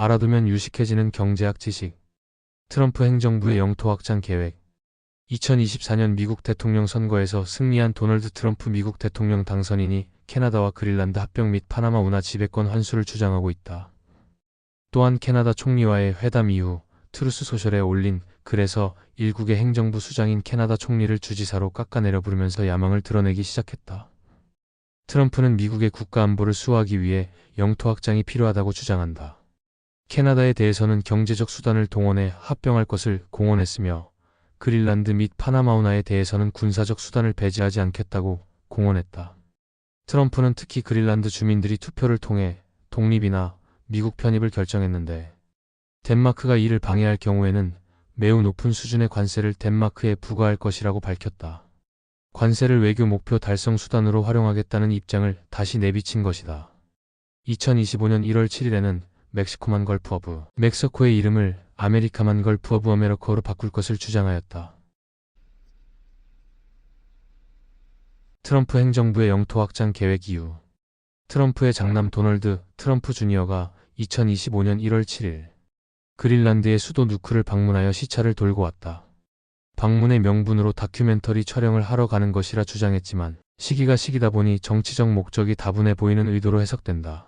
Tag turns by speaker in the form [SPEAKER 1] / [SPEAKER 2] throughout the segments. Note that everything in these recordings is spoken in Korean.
[SPEAKER 1] 알아두면 유식해지는 경제학 지식. 트럼프 행정부의 영토 확장 계획. 2024년 미국 대통령 선거에서 승리한 도널드 트럼프 미국 대통령 당선인이 캐나다와 그린란드 합병 및 파나마 운하 지배권 환수를 주장하고 있다. 또한 캐나다 총리와의 회담 이후 트루스 소셜에 올린 글에서 일국의 행정부 수장인 캐나다 총리를 주지사로 깎아내려 부르면서 야망을 드러내기 시작했다. 트럼프는 미국의 국가 안보를 수호하기 위해 영토 확장이 필요하다고 주장한다. 캐나다에 대해서는 경제적 수단을 동원해 합병할 것을 공언했으며 그린란드 및 파나마운하에 대해서는 군사적 수단을 배제하지 않겠다고 공언했다. 트럼프는 특히 그린란드 주민들이 투표를 통해 독립이나 미국 편입을 결정했는데 덴마크가 이를 방해할 경우에는 매우 높은 수준의 관세를 덴마크에 부과할 것이라고 밝혔다. 관세를 외교 목표 달성 수단으로 활용하겠다는 입장을 다시 내비친 것이다. 2025년 1월 7일에는 멕시코만 걸프 오브 멕시코의 이름을 아메리카만 걸프 오브 아메리카로 바꿀 것을 주장하였다. 트럼프 행정부의 영토 확장 계획 이후 트럼프의 장남 도널드 트럼프 주니어가 2025년 1월 7일 그린란드의 수도 누크를 방문하여 시차를 돌고 왔다. 방문의 명분으로 다큐멘터리 촬영을 하러 가는 것이라 주장했지만 시기가 시기다 보니 정치적 목적이 다분해 보이는 의도로 해석된다.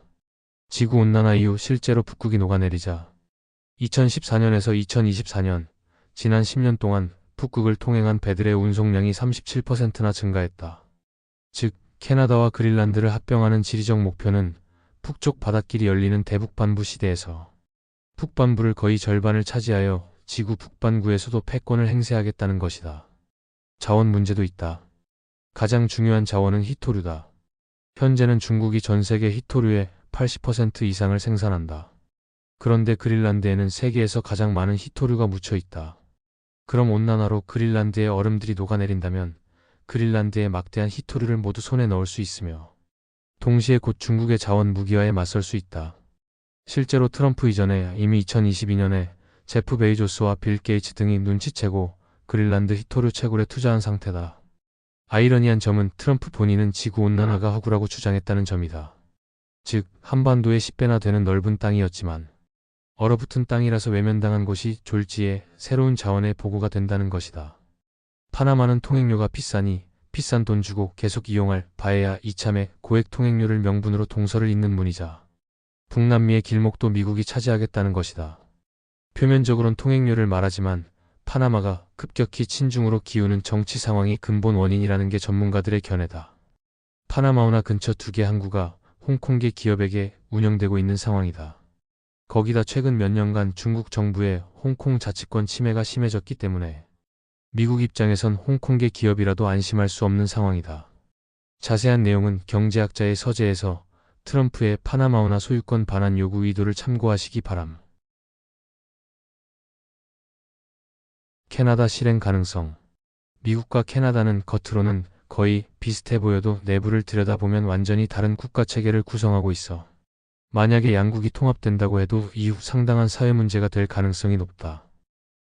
[SPEAKER 1] 지구온난화 이후 실제로 북극이 녹아내리자 2014년에서 2024년 지난 10년 동안 북극을 통행한 배들의 운송량이 37%나 증가했다. 즉 캐나다와 그린란드를 합병하는 지리적 목표는 북쪽 바닷길이 열리는 대북반부 시대에서 북반부를 거의 절반을 차지하여 지구 북반구의 수도 패권을 행세하겠다는 것이다. 자원 문제도 있다. 가장 중요한 자원은 히토류다. 현재는 중국이 전 세계 히토류의 80% 이상을 생산한다. 그런데 그린란드에는 세계에서 가장 많은 히토류가 묻혀 있다. 그럼 온난화로 그린란드의 얼음들이 녹아내린다면 그린란드의 막대한 히토류를 모두 손에 넣을 수 있으며 동시에 곧 중국의 자원 무기화에 맞설 수 있다. 실제로 트럼프 이전에 이미 2022년에 제프 베이조스와 빌 게이츠 등이 눈치채고 그린란드 히토류 채굴에 투자한 상태다. 아이러니한 점은 트럼프 본인은 지구 온난화가 허구라고 주장했다는 점이다. 즉 한반도의 10배나 되는 넓은 땅이었지만 얼어붙은 땅이라서 외면당한 곳이 졸지에 새로운 자원의 보고가 된다는 것이다. 파나마는 통행료가 비싸니 비싼 돈 주고 계속 이용할 바에야 이참에 고액 통행료를 명분으로 동서를 잇는 문이자 북남미의 길목도 미국이 차지하겠다는 것이다. 표면적으론 통행료를 말하지만 파나마가 급격히 친중으로 기우는 정치 상황이 근본 원인이라는 게 전문가들의 견해다. 파나마운하 근처 두 개 항구가 홍콩계 기업에게 운영되고 있는 상황이다. 거기다 최근 몇 년간 중국 정부의 홍콩 자치권 침해가 심해졌기 때문에 미국 입장에선 홍콩계 기업이라도 안심할 수 없는 상황이다. 자세한 내용은 경제학자의 서재에서 트럼프의 파나마운하 소유권 반환 요구 의도를 참고하시기 바람. 캐나다 실행 가능성. 미국과 캐나다는 겉으로는 거의 비슷해 보여도 내부를 들여다보면 완전히 다른 국가 체계를 구성하고 있어. 만약에 양국이 통합된다고 해도 이후 상당한 사회 문제가 될 가능성이 높다.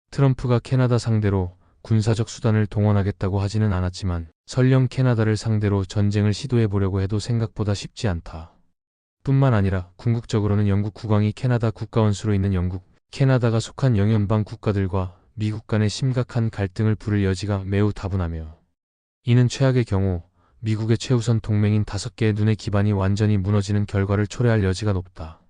[SPEAKER 1] 트럼프가 캐나다 상대로 군사적 수단을 동원하겠다고 하지는 않았지만 설령 캐나다를 상대로 전쟁을 시도해 보려고 해도 생각보다 쉽지 않다. 뿐만 아니라 궁극적으로는 영국 국왕이 캐나다 국가원수로 있는 영국, 캐나다가 속한 영연방 국가들과 미국 간의 심각한 갈등을 부를 여지가 매우 다분하며 이는 최악의 경우 미국의 최우선 동맹인 다섯 개의 눈의 기반이 완전히 무너지는 결과를 초래할 여지가 높다.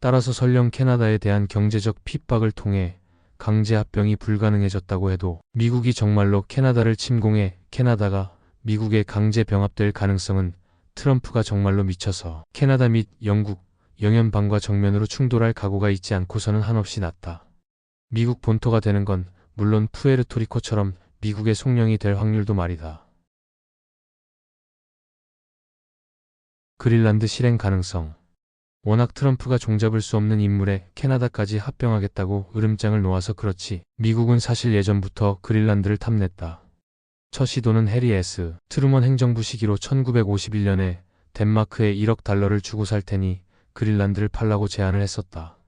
[SPEAKER 1] 따라서 설령 캐나다에 대한 경제적 핍박을 통해 강제 합병이 불가능해졌다고 해도 미국이 정말로 캐나다를 침공해 캐나다가 미국에 강제 병합될 가능성은 트럼프가 정말로 미쳐서 캐나다 및 영국, 영연방과 정면으로 충돌할 각오가 있지 않고서는 한없이 낮다. 미국 본토가 되는 건 물론 푸에르토리코처럼 미국의 속령이 될 확률도 말이다. 그린란드 실행 가능성 워낙 트럼프가 종잡을 수 없는 인물에 캐나다까지 합병하겠다고 으름장을 놓아서 그렇지 미국은 사실 예전부터 그린란드를 탐냈다. 첫 시도는 해리 에스 트루먼 행정부 시기로 1951년에 덴마크에 1억 달러를 주고 살 테니 그린란드를 팔라고 제안을 했었다.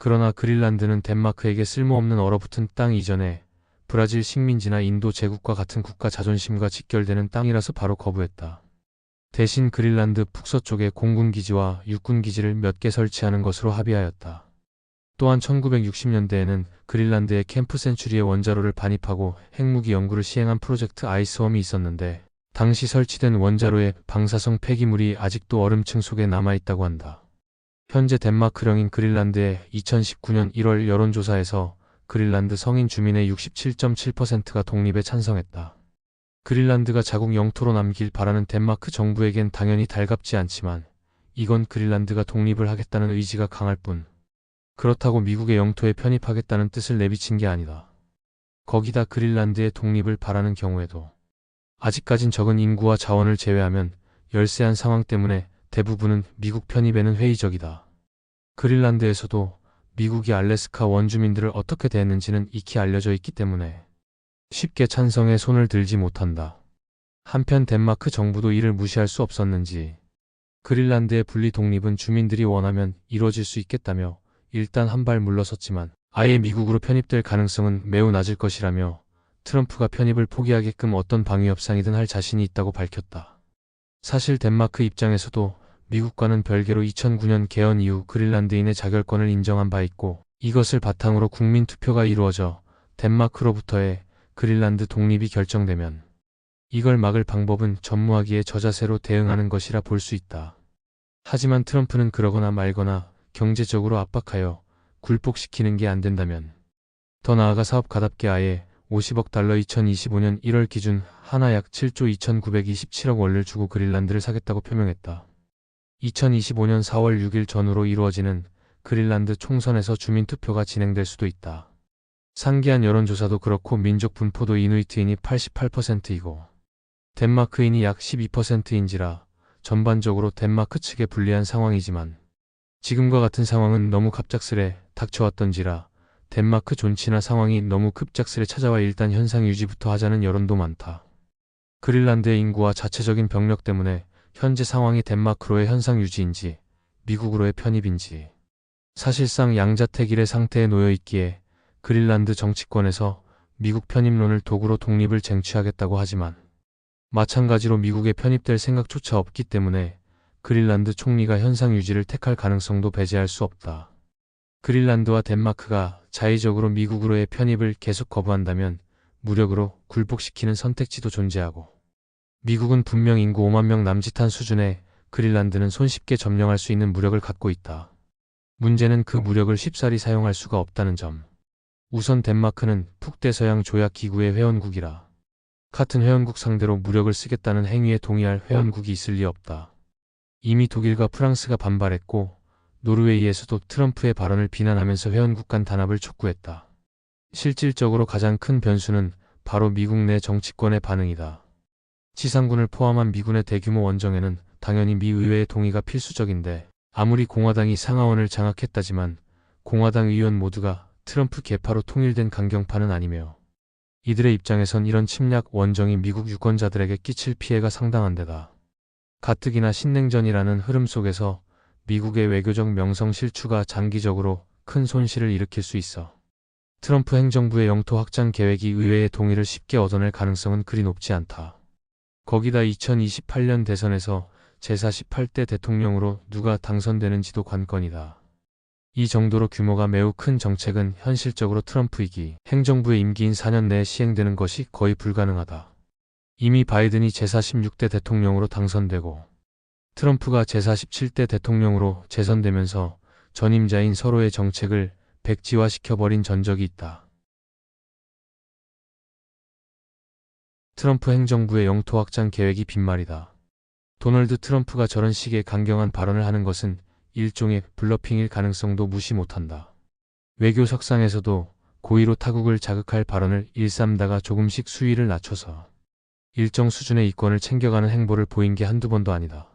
[SPEAKER 1] 그러나 그린란드는 덴마크에게 쓸모없는 얼어붙은 땅 이전에 브라질 식민지나 인도 제국과 같은 국가 자존심과 직결되는 땅이라서 바로 거부했다. 대신 그린란드 북서쪽에 공군기지와 육군기지를 몇 개 설치하는 것으로 합의하였다. 또한 1960년대에는 그린란드의 캠프 센츄리의 원자로를 반입하고 핵무기 연구를 시행한 프로젝트 아이스웜이 있었는데 당시 설치된 원자로의 방사성 폐기물이 아직도 얼음층 속에 남아있다고 한다. 현재 덴마크령인 그린란드의 2019년 1월 여론조사에서 그린란드 성인 주민의 67.7%가 독립에 찬성했다. 그린란드가 자국 영토로 남길 바라는 덴마크 정부에겐 당연히 달갑지 않지만 이건 그린란드가 독립을 하겠다는 의지가 강할 뿐 그렇다고 미국의 영토에 편입하겠다는 뜻을 내비친 게 아니다. 거기다 그린란드의 독립을 바라는 경우에도 아직까진 적은 인구와 자원을 제외하면 열세한 상황 때문에 대부분은 미국 편입에는 회의적이다. 그린란드에서도 미국이 알래스카 원주민들을 어떻게 대했는지는 익히 알려져 있기 때문에 쉽게 찬성에 손을 들지 못한다. 한편 덴마크 정부도 이를 무시할 수 없었는지 그린란드의 분리 독립은 주민들이 원하면 이루어질 수 있겠다며 일단 한 발 물러섰지만 아예 미국으로 편입될 가능성은 매우 낮을 것이라며 트럼프가 편입을 포기하게끔 어떤 방위 협상이든 할 자신이 있다고 밝혔다. 사실 덴마크 입장에서도 미국과는 별개로 2009년 개헌 이후 그린란드인의 자결권을 인정한 바 있고 이것을 바탕으로 국민 투표가 이루어져 덴마크로부터의 그린란드 독립이 결정되면 이걸 막을 방법은 전무하기에 저자세로 대응하는 것이라 볼 수 있다. 하지만 트럼프는 그러거나 말거나 경제적으로 압박하여 굴복시키는 게 안 된다면 더 나아가 사업가답게 아예 50억 달러 2025년 1월 기준 하나 약 7조 2927억 원을 주고 그린란드를 사겠다고 표명했다. 2025년 4월 6일 전후로 이루어지는 그린란드 총선에서 주민투표가 진행될 수도 있다. 상기한 여론조사도 그렇고 민족 분포도 이누이트인이 88%이고 덴마크인이 약 12%인지라 전반적으로 덴마크 측에 불리한 상황이지만 지금과 같은 상황은 너무 갑작스레 닥쳐왔던지라 덴마크 존치나 상황이 너무 급작스레 찾아와 일단 현상 유지부터 하자는 여론도 많다. 그린란드의 인구와 자체적인 병력 때문에 현재 상황이 덴마크로의 현상 유지인지 미국으로의 편입인지 사실상 양자택일의 상태에 놓여 있기에 그린란드 정치권에서 미국 편입론을 도구로 독립을 쟁취하겠다고 하지만 마찬가지로 미국에 편입될 생각조차 없기 때문에 그린란드 총리가 현상 유지를 택할 가능성도 배제할 수 없다. 그린란드와 덴마크가 자의적으로 미국으로의 편입을 계속 거부한다면 무력으로 굴복시키는 선택지도 존재하고 미국은 분명 인구 5만 명 남짓한 수준에 그린란드는 손쉽게 점령할 수 있는 무력을 갖고 있다. 문제는 그 무력을 쉽사리 사용할 수가 없다는 점. 우선 덴마크는 북대서양 조약 기구의 회원국이라 같은 회원국 상대로 무력을 쓰겠다는 행위에 동의할 회원국이 있을 리 없다. 이미 독일과 프랑스가 반발했고 노르웨이에서도 트럼프의 발언을 비난하면서 회원국 간 단합을 촉구했다. 실질적으로 가장 큰 변수는 바로 미국 내 정치권의 반응이다. 지상군을 포함한 미군의 대규모 원정에는 당연히 미 의회의 동의가 필수적인데 아무리 공화당이 상하원을 장악했다지만 공화당 의원 모두가 트럼프 개파로 통일된 강경파는 아니며 이들의 입장에선 이런 침략 원정이 미국 유권자들에게 끼칠 피해가 상당한 데다. 가뜩이나 신냉전이라는 흐름 속에서 미국의 외교적 명성 실추가 장기적으로 큰 손실을 일으킬 수 있어 트럼프 행정부의 영토 확장 계획이 의회의 동의를 쉽게 얻어낼 가능성은 그리 높지 않다. 거기다 2028년 대선에서 제48대 대통령으로 누가 당선되는지도 관건이다. 이 정도로 규모가 매우 큰 정책은 현실적으로 트럼프이기 행정부의 임기인 4년 내에 시행되는 것이 거의 불가능하다. 이미 바이든이 제46대 대통령으로 당선되고 트럼프가 제47대 대통령으로 재선되면서 전임자인 서로의 정책을 백지화시켜버린 전적이 있다. 트럼프 행정부의 영토 확장 계획이 빈말이다. 도널드 트럼프가 저런 식의 강경한 발언을 하는 것은 일종의 블러핑일 가능성도 무시 못한다. 외교 석상에서도 고의로 타국을 자극할 발언을 일삼다가 조금씩 수위를 낮춰서 일정 수준의 이권을 챙겨가는 행보를 보인 게 한두 번도 아니다.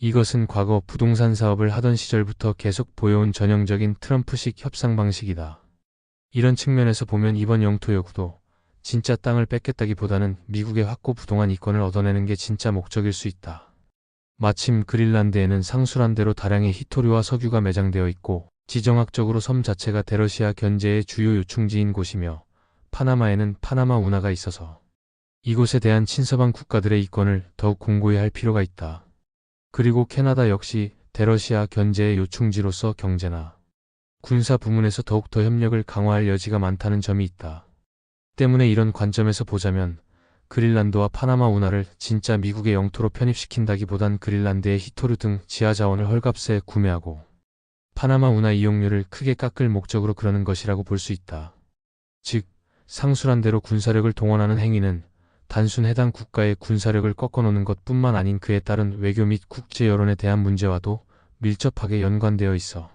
[SPEAKER 1] 이것은 과거 부동산 사업을 하던 시절부터 계속 보여온 전형적인 트럼프식 협상 방식이다. 이런 측면에서 보면 이번 영토 요구도 진짜 땅을 뺏겠다기보다는 미국의 확고 부동한 이권을 얻어내는 게 진짜 목적일 수 있다. 마침 그린란드에는 상술한 대로 다량의 히토류와 석유가 매장되어 있고 지정학적으로 섬 자체가 대러시아 견제의 주요 요충지인 곳이며 파나마에는 파나마 운하가 있어서 이곳에 대한 친서방 국가들의 이권을 더욱 공고히 할 필요가 있다. 그리고 캐나다 역시 대러시아 견제의 요충지로서 경제나 군사 부문에서 더욱더 협력을 강화할 여지가 많다는 점이 있다. 때문에 이런 관점에서 보자면 그린란드와 파나마 운하를 진짜 미국의 영토로 편입시킨다기보단 그린란드의 히토르 등 지하 자원을 헐값에 구매하고 파나마 운하 이용료를 크게 깎을 목적으로 그러는 것이라고 볼 수 있다. 즉, 상술한 대로 군사력을 동원하는 행위는 단순 해당 국가의 군사력을 꺾어놓는 것 뿐만 아닌 그에 따른 외교 및 국제 여론에 대한 문제와도 밀접하게 연관되어 있어.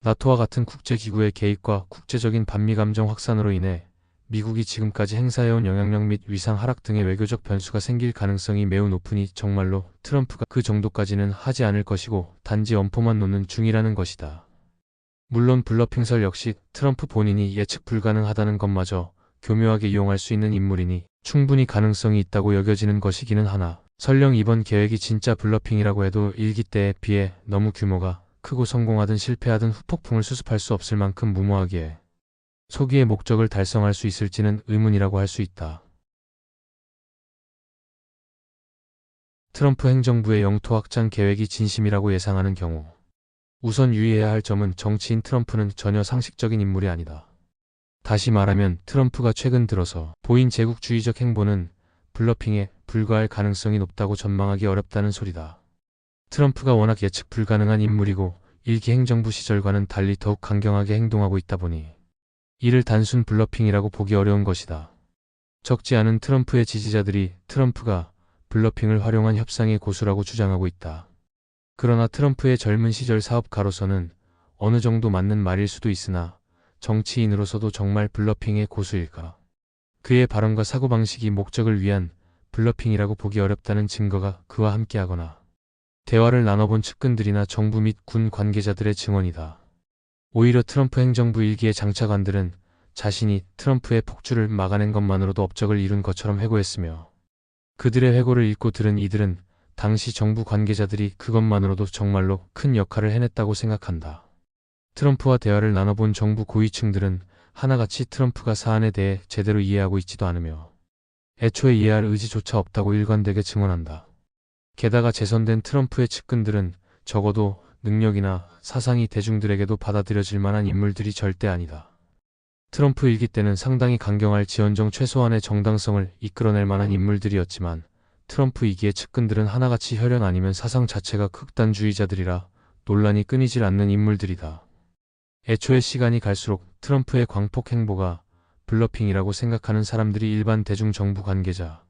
[SPEAKER 1] 나토와 같은 국제기구의 개입과 국제적인 반미 감정 확산으로 인해 미국이 지금까지 행사해온 영향력 및 위상 하락 등의 외교적 변수가 생길 가능성이 매우 높으니 정말로 트럼프가 그 정도까지는 하지 않을 것이고 단지 엄포만 놓는 중이라는 것이다. 물론 블러핑설 역시 트럼프 본인이 예측 불가능하다는 것마저 교묘하게 이용할 수 있는 인물이니 충분히 가능성이 있다고 여겨지는 것이기는 하나 설령 이번 계획이 진짜 블러핑이라고 해도 일기 때에 비해 너무 규모가 크고 성공하든 실패하든 후폭풍을 수습할 수 없을 만큼 무모하기에 소기의 목적을 달성할 수 있을지는 의문이라고 할 수 있다. 트럼프 행정부의 영토 확장 계획이 진심이라고 예상하는 경우 우선 유의해야 할 점은 정치인 트럼프는 전혀 상식적인 인물이 아니다. 다시 말하면 트럼프가 최근 들어서 보인 제국주의적 행보는 블러핑에 불과할 가능성이 높다고 전망하기 어렵다는 소리다. 트럼프가 워낙 예측 불가능한 인물이고 일기 행정부 시절과는 달리 더욱 강경하게 행동하고 있다 보니 이를 단순 블러핑이라고 보기 어려운 것이다. 적지 않은 트럼프의 지지자들이 트럼프가 블러핑을 활용한 협상의 고수라고 주장하고 있다. 그러나 트럼프의 젊은 시절 사업가로서는 어느 정도 맞는 말일 수도 있으나 정치인으로서도 정말 블러핑의 고수일까? 그의 발언과 사고방식이 목적을 위한 블러핑이라고 보기 어렵다는 증거가 그와 함께하거나 대화를 나눠본 측근들이나 정부 및 군 관계자들의 증언이다. 오히려 트럼프 행정부 일기의 장차관들은 자신이 트럼프의 폭주를 막아낸 것만으로도 업적을 이룬 것처럼 회고했으며 그들의 회고를 읽고 들은 이들은 당시 정부 관계자들이 그것만으로도 정말로 큰 역할을 해냈다고 생각한다. 트럼프와 대화를 나눠본 정부 고위층들은 하나같이 트럼프가 사안에 대해 제대로 이해하고 있지도 않으며 애초에 이해할 의지조차 없다고 일관되게 증언한다. 게다가 재선된 트럼프의 측근들은 적어도 능력이나 사상이 대중들에게도 받아들여질 만한 인물들이 절대 아니다. 트럼프 일기 때는 상당히 강경할 지연정 최소한의 정당성을 이끌어낼 만한 인물들이었지만 트럼프 이기의 측근들은 하나같이 혈연 아니면 사상 자체가 극단주의자들이라 논란이 끊이질 않는 인물들이다. 애초에 시간이 갈수록 트럼프의 광폭 행보가 블러핑이라고 생각하는 사람들이 일반 대중 정부 관계자,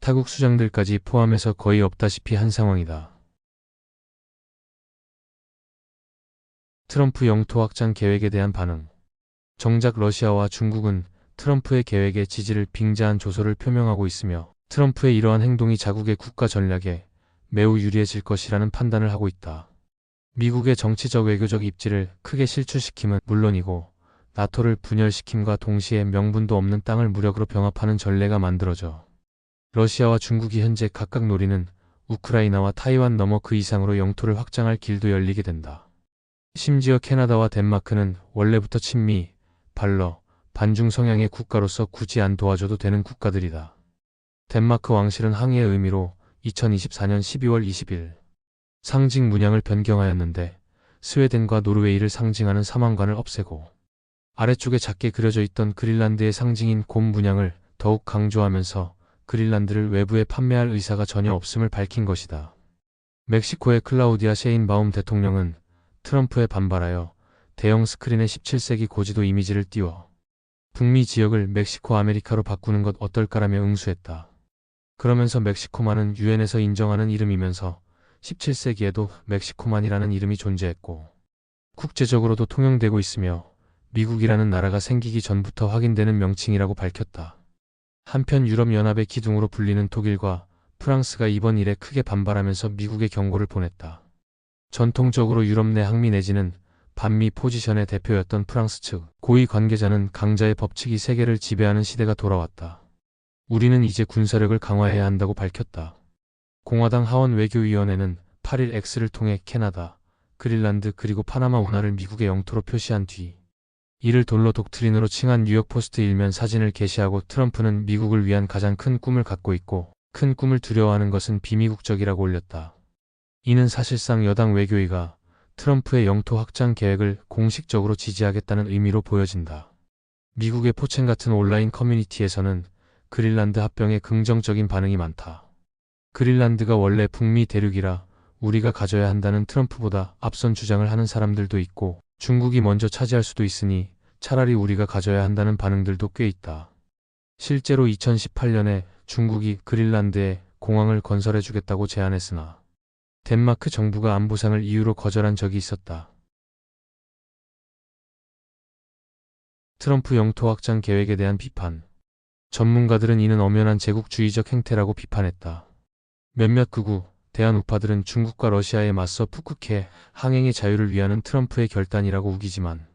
[SPEAKER 1] 타국 수장들까지 포함해서 거의 없다시피 한 상황이다. 트럼프 영토 확장 계획에 대한 반응. 정작 러시아와 중국은 트럼프의 계획에 지지를 빙자한 조소를 표명하고 있으며 트럼프의 이러한 행동이 자국의 국가 전략에 매우 유리해질 것이라는 판단을 하고 있다. 미국의 정치적 외교적 입지를 크게 실추시킴은 물론이고 나토를 분열시킴과 동시에 명분도 없는 땅을 무력으로 병합하는 전례가 만들어져 러시아와 중국이 현재 각각 노리는 우크라이나와 타이완 넘어 그 이상으로 영토를 확장할 길도 열리게 된다. 심지어 캐나다와 덴마크는 원래부터 친미, 발러, 반중 성향의 국가로서 굳이 안 도와줘도 되는 국가들이다. 덴마크 왕실은 항의의 의미로 2024년 12월 20일 상징 문양을 변경하였는데 스웨덴과 노르웨이를 상징하는 사망관을 없애고 아래쪽에 작게 그려져 있던 그린란드의 상징인 곰 문양을 더욱 강조하면서 그린란드를 외부에 판매할 의사가 전혀 없음을 밝힌 것이다. 멕시코의 클라우디아 셰인바움 대통령은 트럼프에 반발하여 대형 스크린에 17세기 고지도 이미지를 띄워 북미 지역을 멕시코 아메리카로 바꾸는 것 어떨까라며 응수했다. 그러면서 멕시코만은 유엔에서 인정하는 이름이면서 17세기에도 멕시코만이라는 이름이 존재했고 국제적으로도 통용되고 있으며 미국이라는 나라가 생기기 전부터 확인되는 명칭이라고 밝혔다. 한편 유럽연합의 기둥으로 불리는 독일과 프랑스가 이번 일에 크게 반발하면서 미국의 경고를 보냈다. 전통적으로 유럽 내 항미 내지는 반미 포지션의 대표였던 프랑스 측 고위 관계자는 강자의 법칙이 세계를 지배하는 시대가 돌아왔다. 우리는 이제 군사력을 강화해야 한다고 밝혔다. 공화당 하원 외교위원회는 8일 X를 통해 캐나다, 그린란드 그리고 파나마 운하를 미국의 영토로 표시한 뒤 이를 돌로 독트린으로 칭한 뉴욕포스트 일면 사진을 게시하고 트럼프는 미국을 위한 가장 큰 꿈을 갖고 있고 큰 꿈을 두려워하는 것은 비미국적이라고 올렸다. 이는 사실상 여당 외교위가 트럼프의 영토 확장 계획을 공식적으로 지지하겠다는 의미로 보여진다. 미국의 포첸 같은 온라인 커뮤니티에서는 그린란드 합병에 긍정적인 반응이 많다. 그린란드가 원래 북미 대륙이라 우리가 가져야 한다는 트럼프보다 앞선 주장을 하는 사람들도 있고 중국이 먼저 차지할 수도 있으니 차라리 우리가 가져야 한다는 반응들도 꽤 있다. 실제로 2018년에 중국이 그린란드에 공항을 건설해 주겠다고 제안했으나 덴마크 정부가 안보상을 이유로 거절한 적이 있었다. 트럼프 영토 확장 계획에 대한 비판. 전문가들은 이는 엄연한 제국주의적 행태라고 비판했다. 몇몇 극우, 대한 우파들은 중국과 러시아에 맞서 푸크케 항행의 자유를 위하는 트럼프의 결단이라고 우기지만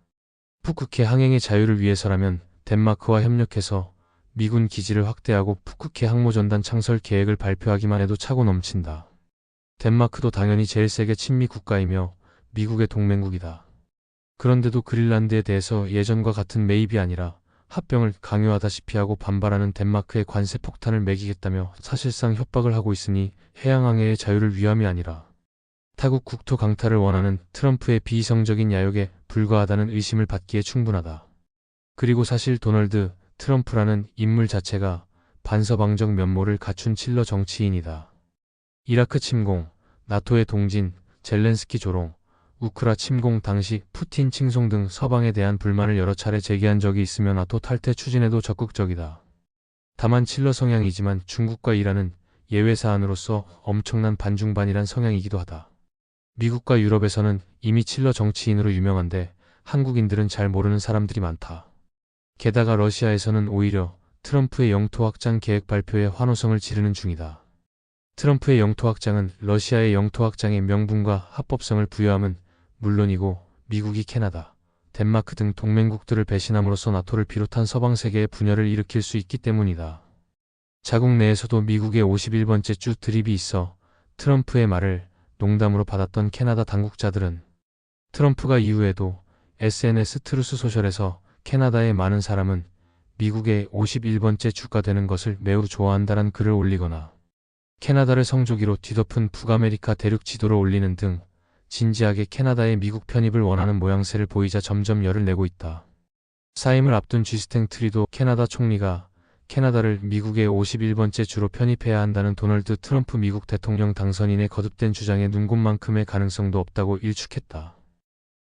[SPEAKER 1] 푸크케 항행의 자유를 위해서라면 덴마크와 협력해서 미군 기지를 확대하고 푸크케 항모전단 창설 계획을 발표하기만 해도 차고 넘친다. 덴마크도 당연히 제일 세계 친미 국가이며 미국의 동맹국이다. 그런데도 그린란드에 대해서 예전과 같은 매입이 아니라 합병을 강요하다시피 하고 반발하는 덴마크의 관세 폭탄을 매기겠다며 사실상 협박을 하고 있으니 해양항해의 자유를 위함이 아니라 타국 국토 강탈을 원하는 트럼프의 비이성적인 야욕에 불과하다는 의심을 받기에 충분하다. 그리고 사실 도널드 트럼프라는 인물 자체가 반서방적 면모를 갖춘 칠러 정치인이다. 이라크 침공, 나토의 동진, 젤렌스키 조롱, 우크라 침공 당시 푸틴 칭송 등 서방에 대한 불만을 여러 차례 제기한 적이 있으며 나토 탈퇴 추진에도 적극적이다. 다만 칠러 성향이지만 중국과 이란은 예외 사안으로서 엄청난 반중반이란 성향이기도 하다. 미국과 유럽에서는 이미 칠러 정치인으로 유명한데 한국인들은 잘 모르는 사람들이 많다. 게다가 러시아에서는 오히려 트럼프의 영토 확장 계획 발표에 환호성을 지르는 중이다. 트럼프의 영토 확장은 러시아의 영토 확장의 명분과 합법성을 부여함은 물론이고 미국이 캐나다, 덴마크 등 동맹국들을 배신함으로써 나토를 비롯한 서방 세계의 분열을 일으킬 수 있기 때문이다. 자국 내에서도 미국의 51번째 주 드립이 있어 트럼프의 말을 농담으로 받았던 캐나다 당국자들은 트럼프가 이후에도 SNS 트루스 소셜에서 캐나다의 많은 사람은 미국의 51번째 주가 되는 것을 매우 좋아한다는 글을 올리거나 캐나다를 성조기로 뒤덮은 북아메리카 대륙 지도를 올리는 등 진지하게 캐나다의 미국 편입을 원하는 모양새를 보이자 점점 열을 내고 있다. 사임을 앞둔 쥐스탱 트리도 캐나다 총리가 캐나다를 미국의 51번째 주로 편입해야 한다는 도널드 트럼프 미국 대통령 당선인의 거듭된 주장에 눈곱만큼의 가능성도 없다고 일축했다.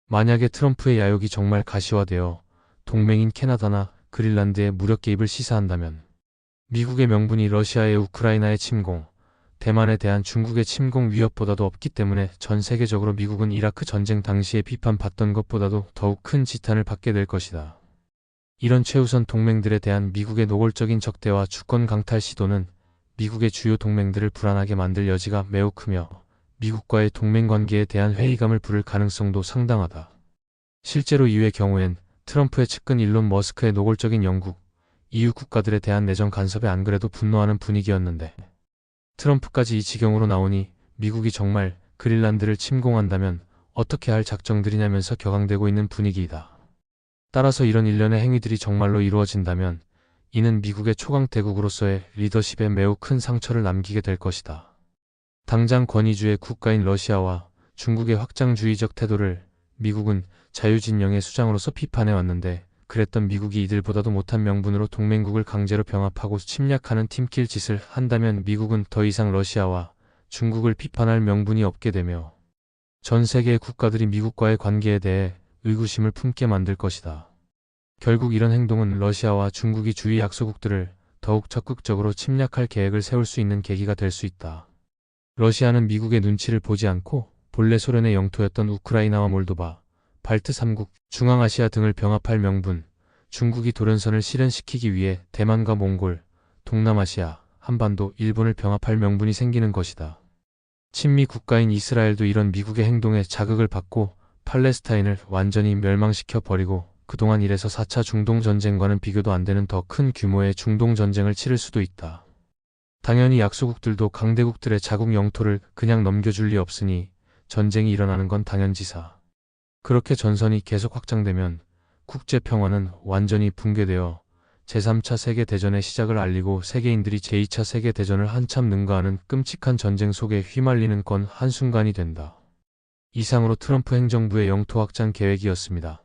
[SPEAKER 1] 만약에 트럼프의 야욕이 정말 가시화되어 동맹인 캐나다나 그린란드에 무력 개입을 시사한다면 미국의 명분이 러시아의 우크라이나의 침공, 대만에 대한 중국의 침공 위협보다도 없기 때문에 전 세계적으로 미국은 이라크 전쟁 당시에 비판받던 것보다도 더욱 큰 지탄을 받게 될 것이다. 이런 최우선 동맹들에 대한 미국의 노골적인 적대와 주권 강탈 시도는 미국의 주요 동맹들을 불안하게 만들 여지가 매우 크며 미국과의 동맹 관계에 대한 회의감을 부를 가능성도 상당하다. 실제로 이외 경우엔 트럼프의 측근 일론 머스크의 노골적인 영국, EU 국가들에 대한 내정 간섭에 안 그래도 분노하는 분위기였는데 트럼프까지 이 지경으로 나오니 미국이 정말 그린란드를 침공한다면 어떻게 할 작정들이냐면서 격앙되고 있는 분위기이다. 따라서 이런 일련의 행위들이 정말로 이루어진다면 이는 미국의 초강 대국으로서의 리더십에 매우 큰 상처를 남기게 될 것이다. 당장 권위주의 국가인 러시아와 중국의 확장주의적 태도를 미국은 자유진영의 수장으로서 비판해 왔는데 그랬던 미국이 이들보다도 못한 명분으로 동맹국을 강제로 병합하고 침략하는 팀킬 짓을 한다면 미국은 더 이상 러시아와 중국을 비판할 명분이 없게 되며 전 세계의 국가들이 미국과의 관계에 대해 의구심을 품게 만들 것이다. 결국 이런 행동은 러시아와 중국이 주위 약소국들을 더욱 적극적으로 침략할 계획을 세울 수 있는 계기가 될 수 있다. 러시아는 미국의 눈치를 보지 않고 본래 소련의 영토였던 우크라이나와 몰도바, 발트 3국, 중앙아시아 등을 병합할 명분, 중국이 도련선을 실현시키기 위해 대만과 몽골, 동남아시아, 한반도, 일본을 병합할 명분이 생기는 것이다. 친미 국가인 이스라엘도 이런 미국의 행동에 자극을 받고 팔레스타인을 완전히 멸망시켜 버리고 그동안 이래서 4차 중동전쟁과는 비교도 안 되는 더 큰 규모의 중동전쟁을 치를 수도 있다. 당연히 약소국들도 강대국들의 자국 영토를 그냥 넘겨줄 리 없으니 전쟁이 일어나는 건 당연지사. 그렇게 전선이 계속 확장되면 국제평화는 완전히 붕괴되어 제3차 세계대전의 시작을 알리고 세계인들이 제2차 세계대전을 한참 능가하는 끔찍한 전쟁 속에 휘말리는 건 한순간이 된다. 이상으로 트럼프 행정부의 영토 확장 계획이었습니다.